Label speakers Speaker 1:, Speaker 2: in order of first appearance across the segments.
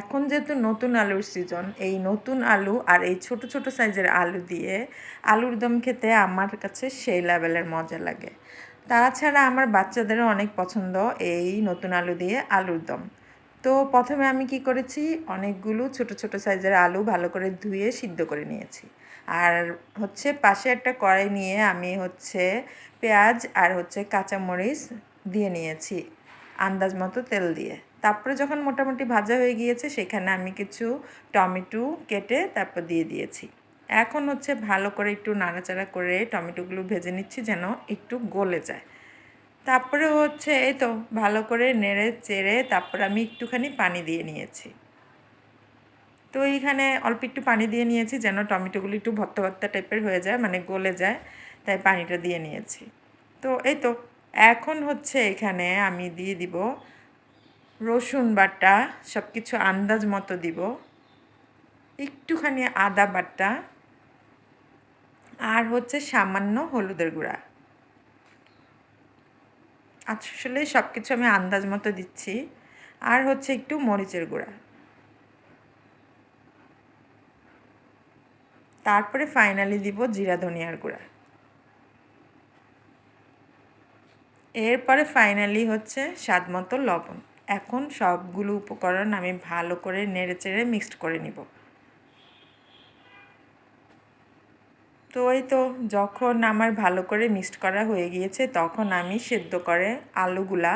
Speaker 1: এখন যেহেতু নতুন আলুর সিজন এই নতুন আলু আর এই ছোট ছোট সাইজের আলু দিয়ে আলুর দম খেতে আমার কাছে সেই লেভেলের মজা লাগে। তাছাড়া আমার বাচ্চাদেরও অনেক পছন্দ এই নতুন আলু দিয়ে আলুর দম। তো প্রথমে আমি কি করেছি? অনেকগুলো ছোট ছোট সাইজের আলু ভালো করে ধুয়ে সিদ্ধ করে নিয়েছি। আর হচ্ছে পাশে একটা কড়াই নিয়ে আমি হচ্ছে পেঁয়াজ আর হচ্ছে কাঁচামরিচ দিয়ে নিয়েছি, আন্দাজ মতো তেল দিয়ে। তারপরে যখন মোটামুটি ভাজা হয়ে গিয়েছে, সেখানে আমি কিছু টমেটো কেটে তারপর দিয়ে দিয়েছি। এখন হচ্ছে ভালো করে একটু নাড়াচাড়া করে টমেটোগুলো ভেজে নিচ্ছি যেন একটু গলে যায়। তারপরে হচ্ছে এই তো ভালো করে নেড়ে চেড়ে তারপরে আমি একটুখানি পানি দিয়ে নিয়েছি। তো এইখানে অল্প একটু পানি দিয়ে নিয়েছি যেন টমেটোগুলো একটু ভর্তা ভর্তা টাইপের হয়ে যায় মানে গলে যায়, তাই পানিটা দিয়ে নিয়েছি। তো এই তো, এখন হচ্ছে এখানে আমি দিয়ে দিব রসুন বাটা সব কিছু আন্দাজ মতো দিব। একটুখানি আদা বাটা আর হচ্ছে সামান্য হলুদের গুঁড়া। আসলে সব কিছু আমি আন্দাজ মতো দিচ্ছি। আর হচ্ছে একটু মরিচের গুঁড়া। তারপরে ফাইনালি দিব জিরা ধনিয়ার গুঁড়া। এরপরে ফাইনালি হচ্ছে স্বাদ মতো লবণ। এখন সবগুলো উপকরণ আমি ভালো করে নেড়ে চেড়ে মিক্সড করে নিব। তো ওই তো যখন আমার ভালো করে মিক্সড করা হয়ে গিয়েছে, তখন আমি সেদ্ধ করে আলুগুলা,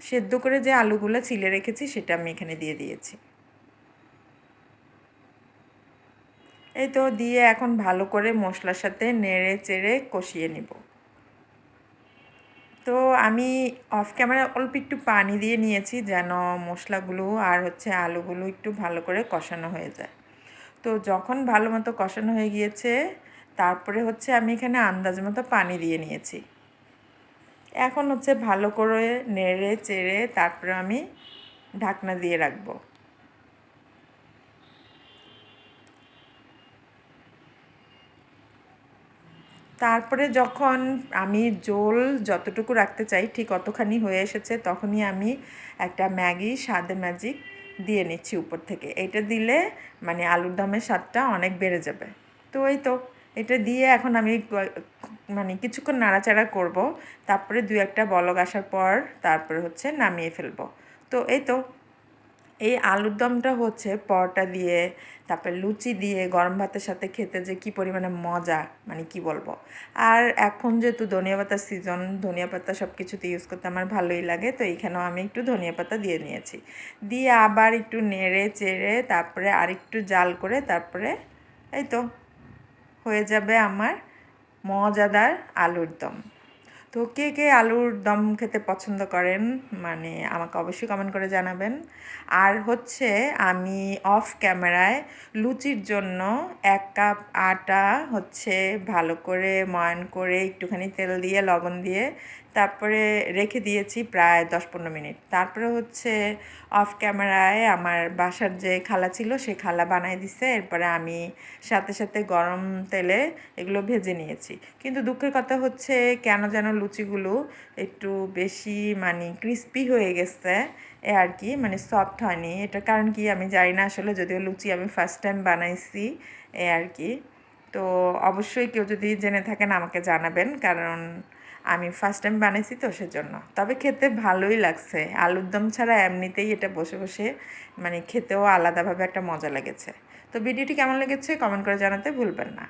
Speaker 1: সেদ্ধ করে যে আলুগুলা ছিলে রেখেছি সেটা আমি এখানে দিয়ে দিয়েছি। এই তো দিয়ে এখন ভালো করে মশলার সাথে নেড়ে চেড়ে কষিয়ে নিব। তো আমি অফ ক্যামেরা অল্প একটু পানি দিয়ে নিয়েছি যেন মশলাগুলো আর হচ্ছে আলুগুলো একটু ভালো করে কষানো হয়ে যায়। তো যখন ভালো মতো কষানো হয়ে গিয়েছে, তারপরে হচ্ছে আমি এখানে আন্দাজ মতো পানি দিয়ে নিয়েছি। এখন হচ্ছে ভালো করে নেড়ে চেড়ে তারপরে আমি ঢাকনা দিয়ে রাখব। তারপরে যখন আমি জোল যতটুকু রাখতে চাই, ঠিক অতখানি হয়ে এসেছে, তখনই আমি একটা ম্যাগি স্বাদে ম্যাজিক দিয়ে নিচ্ছি উপর থেকে। এটা দিলে মানে আলুর দমের স্বাদটা অনেক বেড়ে যাবে। তো এই তো, এটা দিয়ে এখন আমি মানে কিছুক্ষণ নাড়াচাড়া করব। তারপরে দু একটা বলক আসার পর তারপরে হচ্ছে নামিয়ে ফেলব। তো এই তো এই আলুর দমটা হচ্ছে পরোটা দিয়ে, তারপরে লুচি দিয়ে, গরম ভাতের সাথে খেতে যে কী পরিমাণে মজা মানে কি বলব। আর এখন যেহেতু ধনিয়া পাতার সিজন ধনিয়া পাতা সব কিছুতে ইউজ করতে আমার ভালোই লাগে, তো এইখানেও আমি একটু ধনিয়া পাতা দিয়ে নিয়েছি। দিয়ে আবার একটু নেড়ে চেড়ে, তারপরে আরেকটু জাল করে, তারপরে এই তো, হয়ে যাবে আমার মজাদার আলুর দম। তো কে কে আলুর দম খেতে পছন্দ করেন মানে আমাকে অবশ্যই কমেন্ট করে জানাবেন। আর হচ্ছে আমি অফ ক্যামেরায় লুচির জন্য এক কাপ আটা হচ্ছে ভালো করে ময়ন করে একটুখানি তেল দিয়ে, লবণ দিয়ে তারপরে রেখে দিয়েছি প্রায় দশ পনেরো মিনিট। তারপরে হচ্ছে অফ ক্যামেরায় আমার বাসার যে খালা ছিল, সে খালা বানাই দিছে। এরপরে আমি সাথে সাথে গরম তেলে এগুলো ভেজে নিয়েছি। কিন্তু দুঃখের কথা হচ্ছে কেন যেন লুচিগুলো একটু বেশি মানে ক্রিস্পি হয়ে গেছে এ আর কি মানে সফট হয়নি। এটার কারণ কি আমি জানি না আসলে, যদিও লুচি আমি ফার্স্ট টাইম বানাইছি এ আর কি। তো অবশ্যই কেউ যদি জেনে থাকেন আমাকে জানাবেন, কারণ আমি ফার্স্ট টাইম বানিয়েছি তো সেজন্য। তবে খেতে ভালোই লাগছে। আলুর দম ছাড়া এমনিতেই এটা বসে বসে মানে খেতেও আলাদাভাবে একটা মজা লেগেছে। তো ভিডিওটি কেমন লেগেছে কমেন্ট করে জানাতে ভুলবেন না।